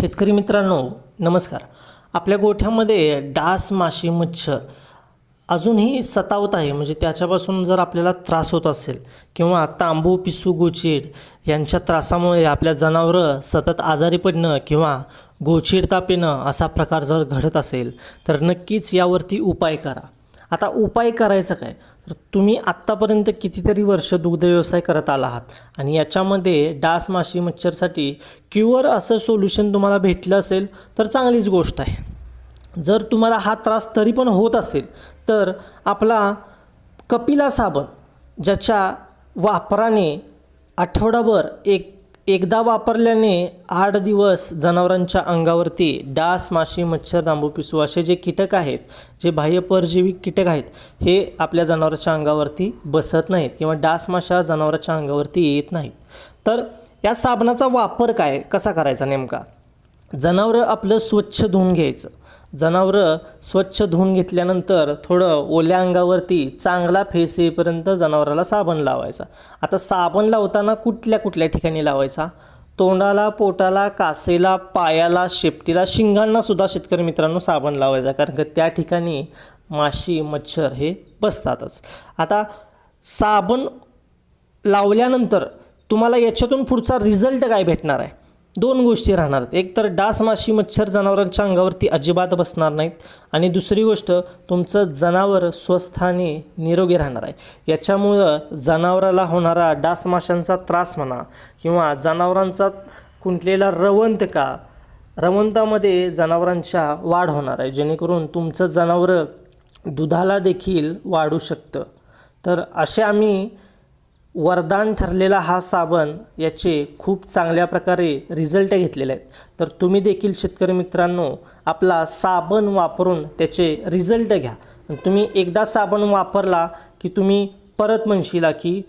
शेतकरी मित्रांनो नमस्कार. आपल्या गोठ्यामध्ये डास माशी मच्छर अजूनही सतावत आहे. म्हणजे त्याच्यापासून जर आपल्याला त्रास होत असेल किंवा तांबू पिसू गोचीड यांच्या त्रासामुळे आपल्या जनावरं सतत आजारी पडणं किंवा गोचीड ताप येणं असा प्रकार जर घडत असेल तर नक्कीच यावरती उपाय करा. आता उपाय करायचा काय? तर तुम्ही आत्तापर्यंत कितीतरी वर्ष दुग्ध व्यवसाय करत आला आहात आणि याच्यामध्ये डास माशी मच्छरसाठी क्युअर असं सोल्युशन तुम्हाला भेटलं असेल तर चांगलीच गोष्ट आहे. जर तुम्हाला हा त्रास तरी पण होत असेल तर आपला कपिला साबण ज्याच्या वापराने आठवडाभर एक एकदा वापरल्याने आठ दिवस जनावरांच्या अंगावरती डास माशी मच्छर दांबू पिसू असे जे कीटक आहेत जे बाह्य परजीवी कीटक आहेत हे आपल्या जनावराच्या अंगावरती बसत नाहीत किंवा डास माशा जनावराच्या अंगावरती येत नाहीत. तर या साबणाचा वापर काय? कसा करायचा नेमका? जनावरं आपलं स्वच्छ धुवून घ्यायचं. जनावरं स्वच्छ धुवून घेतल्यानंतर थोडं ओल्या अंगावरती चांगला फेस येईपर्यंत जनावराला साबण लावायचा. आता साबण लावताना कुठल्या कुठल्या ठिकाणी लावायचा? तोंडाला पोटाला कासेला पायाला शेपटीला शिंगांना सुद्धा शेतकरी मित्रांनो साबण लावायचा कारण का त्या ठिकाणी माशी मच्छर हे बसतातच. आता साबण लावल्यानंतर तुम्हाला याच्यातून पुढचा रिझल्ट काय भेटणार आहे? दोन गोष्टी राहणार आहेत. एक तर डास माशी मच्छर जनावरांच्या अंगावरती अजिबात बसणार नाहीत. आणि दुसरी गोष्ट तुमचं जनावर स्वस्थ आणि निरोगी राहणार आहे. याच्यामुळं जनावराला होणारा डास माशांचा त्रास म्हणा किंवा जनावरांचा कुंटलेला रवंत का रवंतामध्ये जनावरांच्या वाढ होणार आहे. जेणेकरून तुमचं जनावरं दुधाला देखील वाढू शकतं. तर असे आम्ही वरदान ठरलेला हा साबण याचे खूप चांगल्या प्रकारे रिझल्ट घेतलेले आहेत. तर तुम्ही देखील शेतकरी मित्रांनो आपला साबण वापरून त्याचे रिझल्ट घ्या. तुम्ही एकदा साबण वापरला की तुम्ही परत म्हणशीला की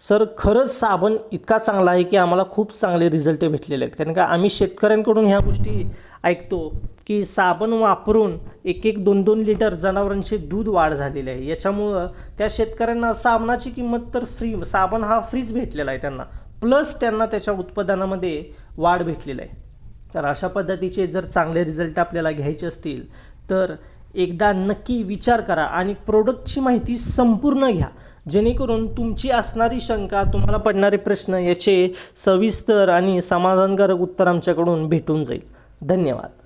सर खरंच साबण इतका चांगला आहे की आम्हाला खूप चांगले रिझल्ट भेटलेले आहेत. कारण का आम्ही शेतकऱ्यांकडून ह्या गोष्टी ऐकतो की साबण वापरून एक एक दोन दोन लिटर जनावरांचे दूध वाढ झालेली आहे. याच्यामुळं त्या शेतकऱ्यांना साबणाची किंमत तर फ्री साबण हा फ्रीच भेटलेला आहे त्यांना. प्लस त्यांना त्याच्या उत्पादनामध्ये वाढ भेटलेली आहे. तर अशा पद्धतीचे जर चांगले रिझल्ट आपल्याला घ्यायचे असतील तर एकदा नक्की विचार करा आणि प्रोडक्टची माहिती संपूर्ण घ्या. जेणेकरून तुमची असणारी शंका तुम्हाला पडणारे प्रश्न याचे सविस्तर आणि समाधानकारक उत्तर आमच्याकडून भेटून जाईल. धन्यवाद.